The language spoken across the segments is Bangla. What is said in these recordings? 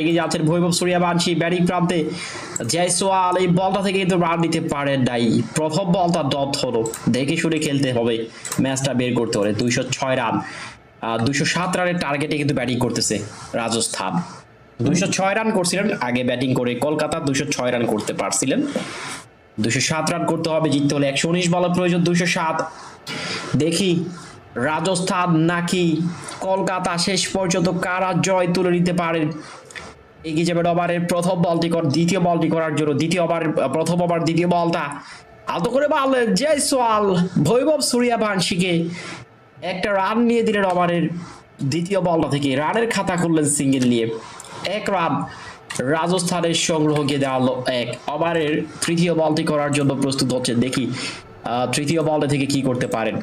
এগিয়ে যাচ্ছেন ভৈভব সূর্যবংশী ব্যাটিং প্রান্তে। জয়সওয়াল এই বলটা থেকে কিন্তু রান নিতে পারেন নাই। প্রথম বলটা ডট হলো। দেখে শুনে খেলতে হবে। ম্যাচটা বের করতে হলে দুইশো ছয় রান। দুইশো সাত রানের টার্গেটে কিন্তু ব্যাটিং করতেছে রাজস্থান। দুইশো ছয় রান করছিলেন। আগে ব্যাটিং করে কলকাতা দুইশো ছয় রান করতে পারছিলেন। দুশো সাত রান করতে হবে। জিততে হলে একশো উনিশ বলের প্রয়োজন দুশো সাত। দেখি রাজস্থান নাকি কলকাতা শেষ পর্যন্ত কারা জয় তুলে নিতে পারেন? এগিয়ে যাবেন ওভারের প্রথম বলটি কর দ্বিতীয় বলটি করার জন্য, দ্বিতীয় ওভার প্রথম ওভার, দ্বিতীয় বলটা আলতো করে বললেন জয়সওয়াল ভৈভব সূর্যবংশীকে একটা রান নিয়ে দিলেন ওভারের দ্বিতীয় বলটা থেকে। রানের খাতা করলেন সিঙ্গেল নিয়ে। এক রান রাজস্থানের সংগ্রহকে দেওয়া হলো এক। ওভারের তৃতীয় বলটি করার জন্য প্রস্তুত হচ্ছে। দেখি তৃতীয় বলটা থেকে কি করতে পারেন?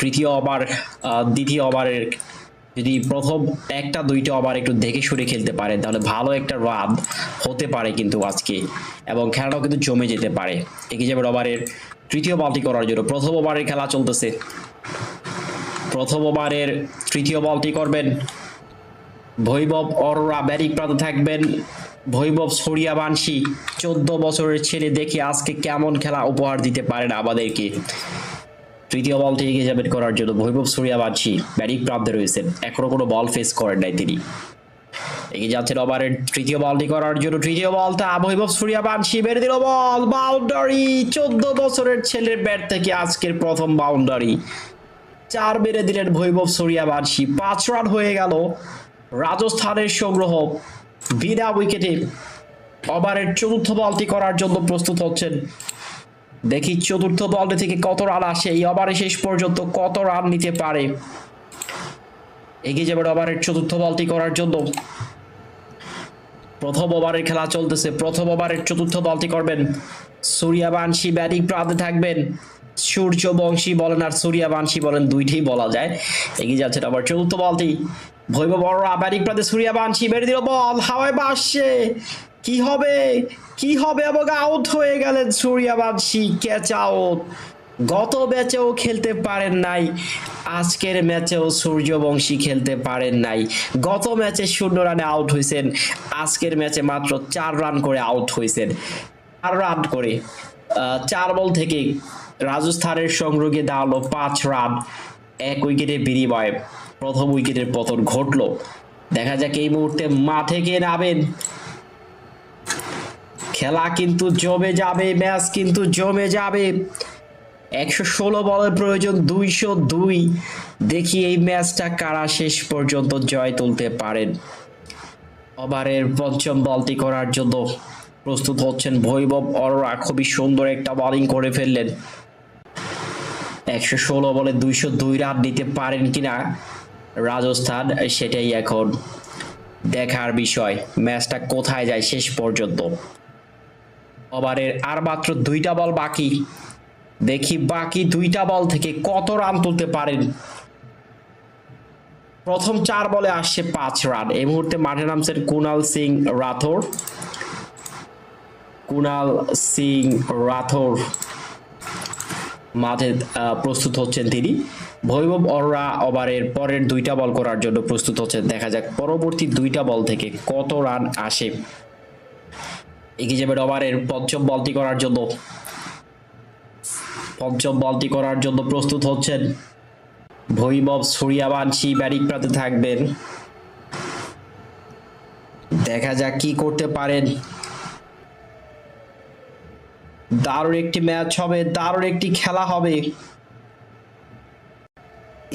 তৃতীয় ওভার দ্বিতীয় ওভারের যদি প্রথম একটা, দুইটা ওভার একটু দেখে শুনে খেলতে পারে, তাহলে ভালো একটা রান হতে পারে কিন্তু আজকে। এবং খেলাটাও কিন্তু জমে যেতে পারে। এগিয়ে যাবে ওভারের তৃতীয় বলটি করার জন্য। প্রথম ওভারের খেলা চলতেছে। প্রথম ওভারের তৃতীয় বলটি করবেন ভৈবব অরোরা ব্যারিক প্রান্ত থাকবেন ভৈবব সরিয়াবানশি চোদ্দ বছরের ছেলে দেখে আজকে কেমন খেলা উপহার দিতে পারেন আমাদেরকে। তৃতীয় বলটি এগিয়ে যাবেন করার জন্য। ভৈবব সূর্যাবাঞ্চী ব্যাটিং প্রান্তে রয়েছেন এখনও কোনো বল ফেস করেন নাই তিনি। এগিয়ে যাচ্ছেন ওভারের তৃতীয় বলটি করার জন্য। তৃতীয় বলটা ভৈবব সূর্যাবাঞ্চী মেরে দিল বল বাউন্ডারি চোদ্দ বছরের ছেলের ব্যাট থেকে আজকের প্রথম বাউন্ডারি চার মেরে দিলেন ভৈবব সূর্যাবাঞ্চী পাঁচ রান হয়ে গেল রাজস্থানের সংগ্রহ। বিনা উইকেটে ওভারের চতুর্থ বলটি করার জন্য প্রস্তুত হচ্ছেন দেখি চতুর্থ বলটি থেকে কত রান আসে। এই ওভারে শেষ পর্যন্ত কত রান নিতে পারে? এগিয়ে যাবে ওভারের চতুর্থ বলটি করার জন্য। প্রথম ওভারের খেলা চলতেছে। প্রথম ওভারের চতুর্থ বলটি করবেন সূর্যবংশী ব্যাটিং প্রান্তে থাকবেন সূর্যবংশী বলেন আর সূর্যবংশী বলেন দুইটাই বলা যায়। এগিয়ে যাচ্ছেন আবার চতুর্থ বলটি ভৈব বড় ব্যাটিং প্রান্তে সূর্যবংশী বেড়ে দিল বল। হাওয়ায় বাসছে কি হবে? কি হবে এবং আউট হয়ে গেলেন সূর্যবংশী? ক্যাচ আউট গত ম্যাচেও খেলতে পারেন নাই। আজকের ম্যাচেও সূর্যবংশী খেলতে পারেন নাই। গত ম্যাচে শূন্য রানে আউট হয়েছেন। আজকের ম্যাচে মাত্র চার রান করে আউট হয়েছেন। চার রান করে চার বল থেকে রাজস্থানের সংগ্রহে দাঁড়াল পাঁচ রান এক উইকেটে বিনিময়ে প্রথম উইকেটের পতন ঘটলো। দেখা যাক এই মুহূর্তে মাঠে গিয়ে নামেন। খেলা কিন্তু জমে যাবে, ম্যাচ কিন্তু জমে যাবে। একশো ষোলো বলের প্রয়োজন, দুইশো দুই। দেখি এই ম্যাচটা কারা শেষ পর্যন্ত জয় তুলতে পারেন। ওভারের পঞ্চম বলটি করার জন্য প্রস্তুত হচ্ছেন ভৈবব অরোরা। খুবই সুন্দর একটা বলিং করে ফেললেন। একশো ষোলো বলে দুইশো দুই রান নিতে পারেন কিনা? রাজস্থান সেটাই এখন দেখার বিষয়। ম্যাচটা কোথায় যায় শেষ পর্যন্ত? ওভারের আর মাত্র দুইটা বল বাকি। দেখি বাকি দুইটা বল থেকে কত রান তুলতে পারেন। প্রথম চার বলে আসছে পাঁচ রান। এই মুহূর্তে মাঠে নামছেন কুনাল সিং রাথোর। কুনাল সিং রাথোর মাঠে প্রস্তুত হচ্ছেন তিনি। ভৈবব অরোরা ওভারের পরের দুইটা বল করার জন্য প্রস্তুত হচ্ছেন। দেখা যাক পরবর্তী দুইটা বল থেকে কত রান আসে। এগিয়ে যাবেন ওভারের পঞ্চম বলটি করার জন্য। পঞ্চম বলটি করার জন্য প্রস্তুত হচ্ছেন ভৈবব সূর্যাবাঞ্চী ব্যাটিং প্রান্তে থাকবেন। দেখা যাক কি করতে পারেন। দারুণ একটি ম্যাচ হবে, দারুণ একটি খেলা হবে।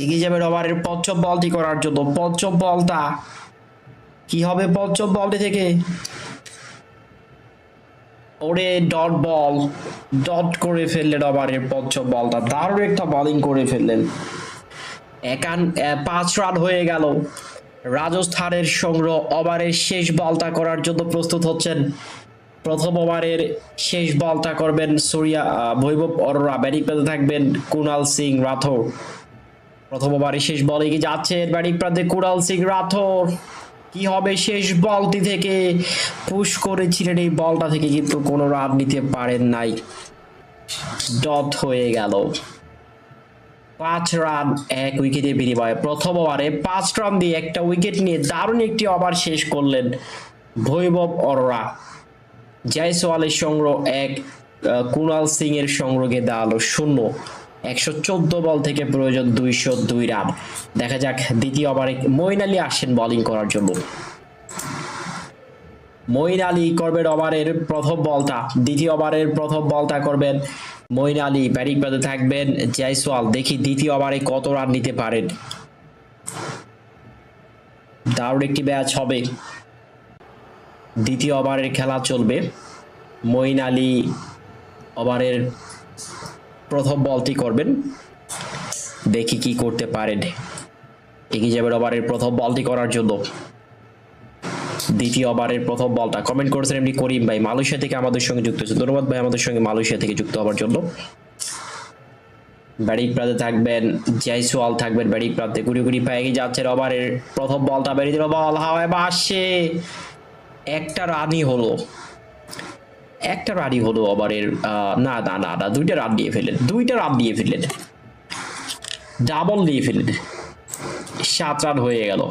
এগিয়ে যাবেন ওভারের পঞ্চম বলটি করার জন্য। পঞ্চম বলটা কি হবে পঞ্চম বলটি থেকে? ওরে ডট বল ডট করে ফেললেন ওভারের পঞ্চম বলটা, দারুণ একটা বোলিং করে ফেললেন। একান পাঁচ রান হয়ে গেল। রাজস্থানের সংগ্রহ ওভারের শেষ বলটা করার জন্য প্রস্তুত হচ্ছেন। প্রথম ওভারের শেষ বলটা করবেন সূর্যা ভৈবব অরোরা, ব্যাটিং প্রান্তে থাকবেন কুনাল সিং রাথোর। প্রথম ওভারে শেষ বলে এগিয়ে যাচ্ছেন ব্যাটিং প্রান্তে কুনাল সিং রাথোর। কি হবে শেষ বলটি থেকে? পুশ করেছিলেন এই বলটা থেকে কিন্তু কোনো রান নিতে পারেন নাই। ডট হয়ে গেল। পাঁচ রান, এক উইকেটে বিনিময়ে। প্রথম ওভারে পাঁচ রান দিয়ে একটা উইকেট নিয়ে দারুণ একটি ওভার শেষ করলেন ভৈবব অরোরা। জয়সওয়ালের সংগ্রহ এক কুণাল সিং এর সংগ্রহে দাঁড়াল শূন্য। একশো চোদ্দ বল থেকে প্রয়োজন দুইশো দুই রান। দেখা যাক দ্বিতীয় ওভারে মইন আলী আসছেন বোলিং করার জন্য। মইন আলী করবেন ওভারের প্রথম বলটা। দ্বিতীয় ওভারের প্রথম বলটা করবেন মইন আলী। ব্যাটিং পেতে থাকবেন জয়সওয়াল। দেখি দ্বিতীয় ওভারে কত রান নিতে পারেন। দারুণ একটি ম্যাচ হবে। দ্বিতীয় ওভারের খেলা চলবে। মইন আলী ওভারের প্রথম বলটি করবেন। দেখি কি করতে পারেন। এগিয়ে যাবেন ওভারের প্রথম বলটি করার জন্য। দ্বিতীয় ওভারের প্রথম বলটা কমেন্ট করেছেন এমনি করিম ভাই, মালয়েশিয়া থেকে আমাদের সঙ্গে যুক্ত হয়েছে ধন্যবাদ ভাই আমাদের সঙ্গে মালয়েশিয়া থেকে যুক্ত হওয়ার জন্য। ব্যাটিং প্রান্তে থাকবেন, জয়সওয়াল থাকবেন ব্যাটিং প্রান্তে। কুড়ি কুড়ি পায়ে এগিয়ে যাচ্ছেন ওভারের প্রথম বলটা বেরিয়ে দিল বল হাওয়ায় বাসে একটা রানই হলো। একটা রানই হলো ওভারের না না না না, দুইটা রান দিয়ে ফেলেন দুইটা রান দিয়ে ফেলেন ডাবল দিয়ে ফেলেন সাত রান হয়ে গেল।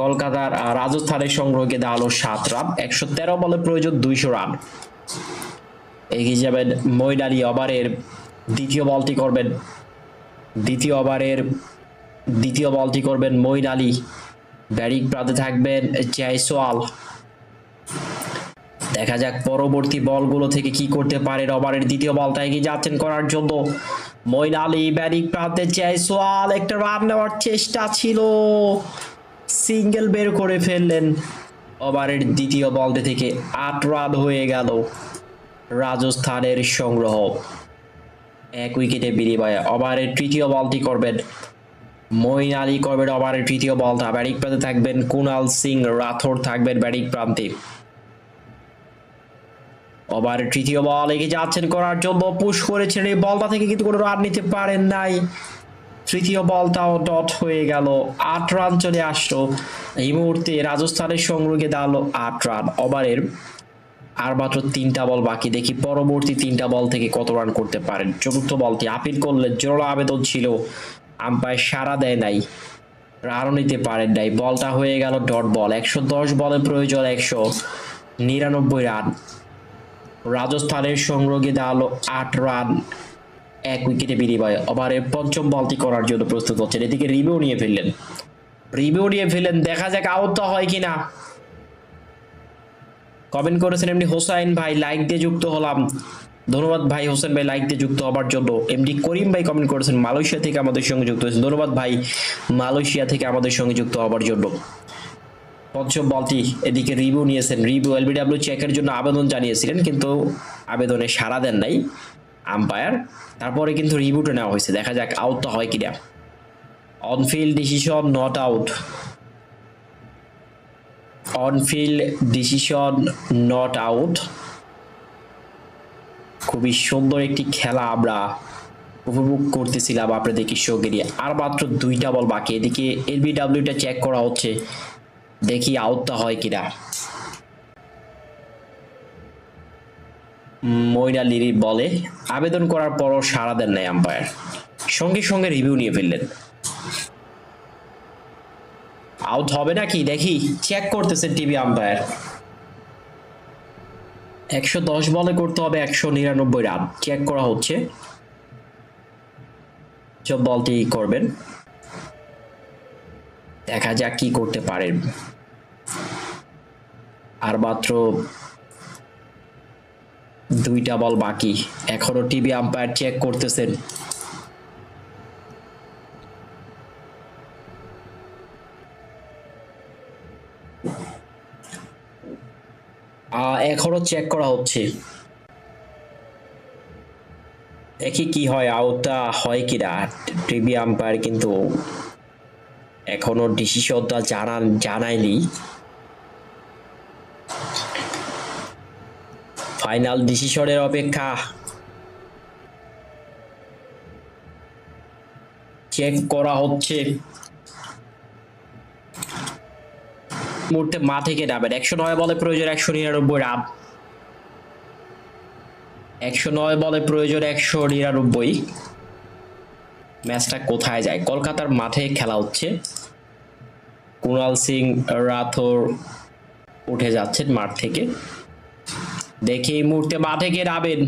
কলকাতার রাজস্থানের সংগ্রহকে দাঁড়াল সাত রান। একশো তেরো বলে প্রয়োজন দুইশো রান। এগিয়ে যাবেন? মইন আলী ওভারের দ্বিতীয় বলটি করবেন। দ্বিতীয় ওভারের দ্বিতীয় বলটি করবেন মইন আলী ব্যাটিং প্রান্তে থাকবেন জয়সওয়াল। দেখা যাক পরবর্তী বলগুলো থেকে কি করতে পারে রবারের দ্বিতীয় বলটা এগিয়ে যাচ্ছেন করার জন্য। মইন আলী ব্যাটিং প্রান্তে জয়সওয়াল একটা রান নেওয়ার চেষ্টা ছিল। সিঙ্গেল বের করে ফেললেন। ওভারের দ্বিতীয় বলটি থেকে আট রান হয়ে গেল রাজস্থানের সংগ্রহ। এক উইকেটে বিনিময়ে ওভারের তৃতীয় বলটি করবেন মঈন আলী, করবেন ওভারের তৃতীয় বলটা ব্যাটিং প্রান্তে থাকবেন কুনাল সিং, রাথোর থাকবেন ব্যাটিং প্রান্তে। ওভারের তৃতীয় বল এগিয়ে যাচ্ছেন করার জন্য পুশ করেছেন এই বলটা থেকে কিন্তু কোনো রান নিতে পারেন নাই। তৃতীয় বলটাও ডট হয়ে গেল, আট রান চলে আসলো। এই মুহূর্তে রাজস্থানের সংগ্রহে দাঁড়াল আট রান, ওভারের আর মাত্র তিনটা বল বাকি। দেখি পরবর্তী তিনটা বল থেকে কত রান করতে পারেন। চতুর্থ বলটি আপিল করলে জোরালো আবেদন ছিল, আম্পায়ার সারা দেয় নাই, রানও নিতে পারেন নাই। বলটা হয়ে গেল ডট বল, একশো দশ বলে প্রয়োজন, একশো নিরানব্বই রান। রাজস্থানের সংগ্রহে দাঁড়াল আট রান, এক উইকেটে বিনিময়ে ওভারের পঞ্চম বলটি করার জন্য প্রস্তুত হচ্ছেন। এদিকে রিভিউ নিয়ে ফেললেন রিভিউ নিয়ে ফেললেন দেখা যাক আউট হয় কিনা। কমেন্ট করেছেন এমনি হোসাইন ভাই, লাইক দিয়ে যুক্ত হলাম। ধন্যবাদ ভাই হোসেন ভাই, লাইক দিয়ে যুক্ত হবার জন্য। এমডি করিম ভাই কমেন্ট করেছেন, মালয়েশিয়া থেকে আমাদের সঙ্গে যুক্ত হয়েছেন। ধন্যবাদ ভাই, মালয়েশিয়া থেকে আমাদের সঙ্গে যুক্ত হবার জন্য। পঞ্চম বলটি এদিকে রিভিউ নিয়েছেন। রিভিউ এলবিডাব্লিউ চেকের জন্য আবেদন জানিয়েছিলেন, কিন্তু আবেদনে সাড়া দেন নাই আম্পায়ার। তারপরে কিন্তু রিভিউটা নেওয়া হয়েছে। দেখা যাক, আউটটা হয় কিনা। On field decision not out on field decision not out খুবই সুন্দর একটি খেলা আমরা উপভোগ করতেছিলাম আপনাদের নিয়ে আর মাত্র দুইটা বল বাকি। এদিকে এলবিডাব্লিউটা চেক করা হচ্ছে। দেখি আউটটা হয় কিনা। মইনা লিরি বলে, আবেদন করার পরও সাড়া দেন নাই আম্পায়ার। সঙ্গে সঙ্গে রিভিউ নিয়ে ফেললেন। আউট হবে নাকি? দেখি চেক করতেছেন টিভি আম্পায়ার একশো দশ বলে করতে হবে, একশো নিরানব্বই রান। চেক করা হচ্ছে। বলটি করবেন। দেখা যাক কি করতে পারেন। আর মাত্র দুইটা বল বাকি। এখনও টিভি আম্পায়ার চেক করতেছেন। এখনও চেক করা হচ্ছে। দেখি কি হয় আউটটা হয় কিনা। টিভি আম্পায়ার কিন্তু এখনও ডিসিশনটা জানান জানায়নি। ফাইনাল ডিসিশনের অপেক্ষা। চেক করা হচ্ছে। মুহূর্তে মা থেকে নামেন। একশো নয় বলে প্রয়োজন, একশো নিরানব্বই রান। একশো নয় বলে প্রয়োজন, একশো নিরানব্বই। ম্যাচটা কোথায় যায়? কলকাতার মাঠে খেলা হচ্ছে। কুণাল সিং, রাথোর উঠে যাচ্ছেন মাঠ থেকে। দেখি এই মুহূর্তে মাঠে কে নামেন।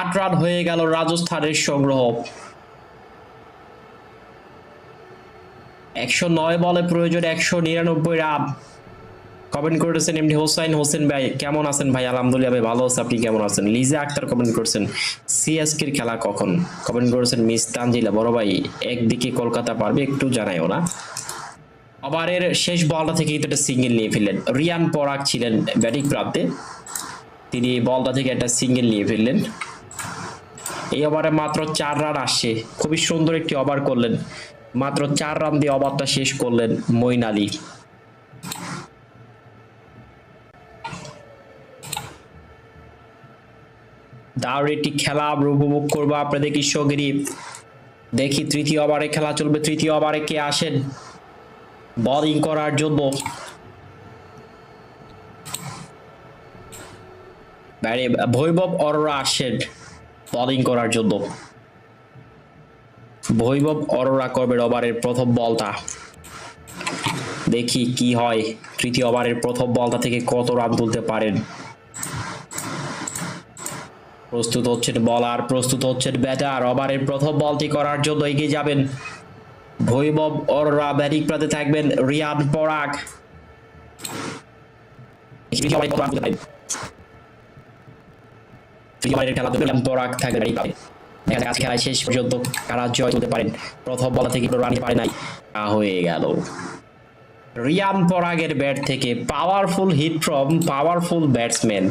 আট রান হয়ে গেল রাজস্থানের সংগ্রহ। একশো নয় বলে প্রয়োজন, একশো নিরানব্বই রান। কমেন্ট করেছেন এমনি হোসাইন হোসেন ভাই, কেমন আছেন ভাই? আলহামদুলিল্লাহ ভাই, ভালো আছে, আপনি কেমন আছেন? লিজা আক্তার কমেন্ট করছেন, সিএসকের খেলা কখন? কমেন্ট করেছেন, মিস তানজিলা, বড় ভাই, একদিকে কলকাতা পারবে, একটু জানাইও না। ওভারের শেষ বলটা থেকে কিন্তু একটা সিঙ্গেল নিয়ে ফেললেন। রিয়ান পরাগ ছিলেন ব্যাটিং প্রান্তে। তিনি বলটা থেকে একটা সিঙ্গেল নিয়ে ফেললেন। এই ওভারে মাত্র চার রান আসছে। খুবই সুন্দর একটি ওভার করলেন। মাত্র চার রান দিয়ে ওভারটা শেষ করলেন মইন আলী। দারুণ খেলা উপভোগ করব। আপনাদের কৃষকেরই দেখি তৃতীয় ওভারে খেলা চলবে। তৃতীয় ওভারে কে আসেন? বলিং করার জন্য। ভৈবব অরোরা আসেন বোলিং করার জন্য। ভৈবব অরোরা করবেন ওভারের প্রথম বলটা। দেখি কি হয়। তৃতীয় ওভারের প্রথম বলটা থেকে কত রান তুলতে পারেন? প্রস্তুত হচ্ছেন বলার, প্রস্তুত হচ্ছেন ব্যাটার, ওভারের প্রথম বলটি করার জন্য এগিয়ে যাবেন। ভৈবব অরোরা ব্যাটিং প্রান্তে থাকবেন রিয়ান পরাগ। রিয়ান হয়ে পরাগের ব্যাট থেকে powerful hit from powerful batsman